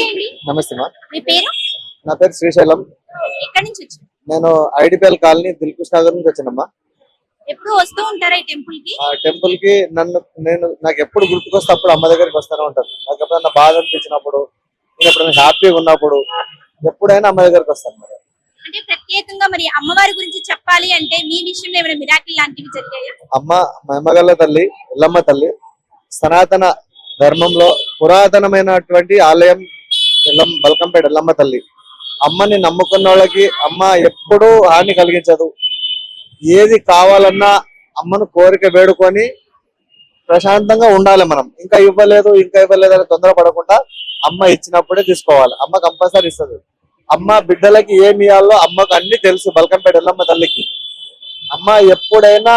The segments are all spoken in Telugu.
నమస్తే అండి నమస్తే మా. మీ పేరు? నా పేరు శ్రీశైలం. ఎక్కడి నుంచి వచ్చారు? నేను ఐడిపిఎల్ కాలనీ దిల్కుష్ నగర్ నుంచి వచ్చినమ్మా. ఎప్పుడు వస్తూ ఉంటారా ఈ టెంపుల్కి? ఆ టెంపుల్కి నన్ను నేను నాకు ఎప్పుడు గుర్తుకొస్తే అప్పుడు అమ్మ దగ్గరికి వస్తూనే ఉంటాను. నాకు ఎప్పుడైనా బాధ అనిపించినప్పుడు నేను ఎప్పుడైనా హ్యాపీగా ఉన్నప్పుడు ఎప్పుడైనా అమ్మ దగ్గరికి వస్తాను మరి. అంటే ప్రత్యేకంగా మరి అమ్మవారి గురించి చెప్పాలి అంటే మీ విషయంలో ఏమైనా మిరాకిల్ లాంటివి జరిగాయా? అమ్మ మహిమగల్ల తల్లి ఎల్లమ్మ తల్లి సనాతన ధర్మంలో పురాతనమైనటువంటి ఆలయం ఎల్లం బల్కంపేట ఎల్లమ్మ తల్లి. అమ్మని నమ్ముకున్న వాళ్ళకి అమ్మ ఎప్పుడూ హాని కలిగించదు. ఏది కావాలన్నా అమ్మను కోరిక వేడుకొని ప్రశాంతంగా ఉండాలి మనం. ఇంకా ఇవ్వలేదు ఇంకా ఇవ్వలేదు అని తొందరపడకుండా అమ్మ ఇచ్చినప్పుడే తీసుకోవాలి. అమ్మ కంపల్సరీ ఇస్తుంది. అమ్మ బిడ్డలకి ఏమి ఇవ్వాలో అమ్మకు అన్ని తెలుసు బల్కంపేట ఎల్లమ్మ తల్లికి. అమ్మ ఎప్పుడైనా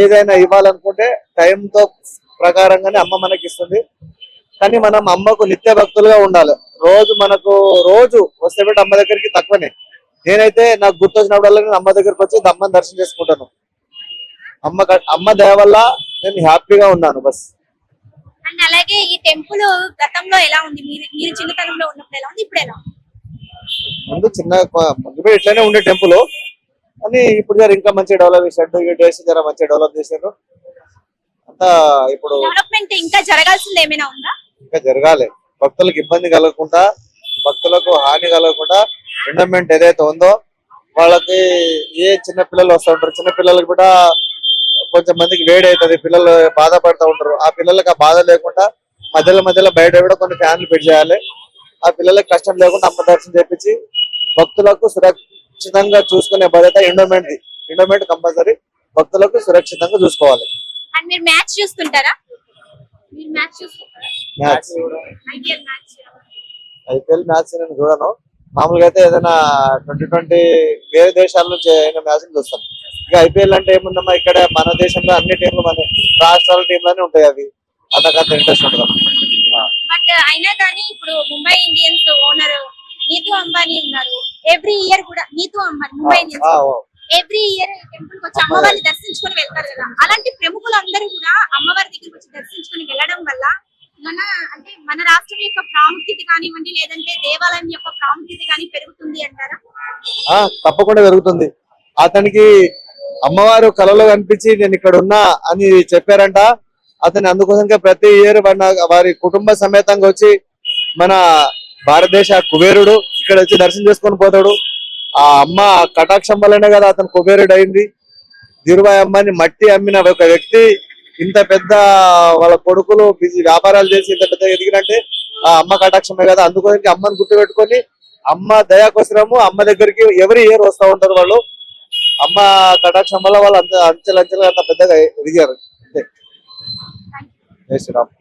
ఏదైనా ఇవ్వాలనుకుంటే టైంతో ప్రకారంగానే అమ్మ మనకి ఇస్తుంది. కానీ మనం అమ్మకు నిత్య భక్తులుగా ఉండాలి. రోజు మనకు రోజు వస్తే అమ్మ దగ్గరికి తక్కువనే. నేనైతే నాకు గుర్తొచ్చినప్పుడల్లా నేను అమ్మ దగ్గరికి వచ్చి అమ్మని దర్శనం చేసుకుంటాను. అమ్మ అమ్మ దయ వల్ల నేను హ్యాపీగా ఉన్నాను బస్. అండ్ అలాగే ఈ టెంపుల్ గతంలో ఎలా ఉంది? మీరు చిన్నతనంలో ఉన్నప్పుడు ఎలా ఉంది? ఇప్పుడు ఎలా ముందు చిన్న ముందు ఇట్లానే ఉండే టెంపుల్. కానీ ఇప్పుడు జర ఇంకా మంచిగా డెవలప్ చేశాడు ఈ డేస్ జర మంచిగా డెవలప్ చేశారు. అంతా ఇప్పుడు డెవలప్మెంట్ ఇంకా జరగాల్సింది ఏమైనా ఉందా? ఇంకా జరగాలి. భక్తులకు ఇబ్బంది కలగకుండా భక్తులకు హాని కలగకుండా ఎండమెంట్ ఏదైతే ఉందో వాళ్ళకి ఏ చిన్న పిల్లలు వస్తూ ఉంటారు చిన్న పిల్లలకు కూడా కొంచెం మందికి వేడి అవుతుంది పిల్లలు బాధపడుతూ ఉంటారు. ఆ పిల్లలకు ఆ బాధ లేకుండా మధ్యలో మధ్యలో బయట కూడా కొన్ని ఫ్యాన్లు పెట్టి చేయాలి. ఆ పిల్లలకు కష్టం లేకుండా అమ్మ దర్శనం చేపించి భక్తులకు సురక్షితంగా చూసుకునే బాధ్యత ఎండోమెంట్ ఎండోమెంట్ కంపల్సరీ భక్తులకు సురక్షితంగా చూసుకోవాలి. అండ్ మీరు మ్యాచ్ చూస్తుంటారా? మీరు match చూస్తుంటారా? Match IPL match IPL match నేను చూడను. మామూలుగా అయితే ఏదైనా ట్వంటీ ట్వంటీ వేరే దేశాల నుంచి అయిన మ్యాచ్ చూస్తాం ఇక ఐపీఎల్ అంటే ఏముందమ్మా? ఇక్కడ మన దేశంలో అన్ని టీంలు మన రాష్ట్రాల టీంలోనే ఉంటాయి అవి. అంతకంత ఇంట్రెస్ట్ ఉండదు. బట్ అయినా కానీ ఇప్పుడు ముంబై ఇండియన్స్ ఓనర్ నీతు అంబానీ ఉన్నారు. ఎవ్రీ ఇయర్ కూడా Nita Ambani Mumbai Indians. Every year temple వచ్చి అమ్మవారిని. దర్శించుకొని వెళ్తారు కదా. అలాంటి ప్రముఖులందరూ కూడా అమ్మవారి దగ్గరికి వచ్చి దర్శించుకొని వెళ్ళడం వల్ల మన అంటే మన రాష్ట్రం యొక్క ప్రాముఖ్యత కానివ్వండి లేదంటే దేవాలయం యొక్క ప్రాముఖ్యత కానీ పెరుగుతుంది అంటారా? తప్పకుండా పెరుగుతుంది. అతనికి అమ్మవారు కలలో కనిపించి నేను ఇక్కడ ఉన్నా అని చెప్పారంట. అతని అందుకోసంగా ప్రతి ఇయర్ వారి కుటుంబ సమేతంగా వచ్చి మన భారతదేశ కుబేరుడు ఇక్కడ వచ్చి దర్శనం చేసుకొని పోతాడు. ఆ అమ్మ కటాక్షం వల్లనే కదా అతను కుబేరుడు అయింది ధీరుబాయి అమ్మని మట్టి అమ్మిన ఒక వ్యక్తి ఇంత పెద్ద వాళ్ళ కొడుకులు బిజీ వ్యాపారాలు చేసి ఇంత పెద్ద ఎదిగినంటే ఆ అమ్మ కటాక్షమే కదా. అందుకోసం అమ్మని గుర్తు పెట్టుకొని అమ్మ దయాకోసరము అమ్మ దగ్గరికి ఎవరి ఇయర్ వస్తూ ఉంటారు వాళ్ళు అమ్మ కటాక్షం వల్ల వాళ్ళు అంత అంచెలంచెలు అంత పెద్దగా ఎదిగారు. అంతే. జై శ్రీరామ్.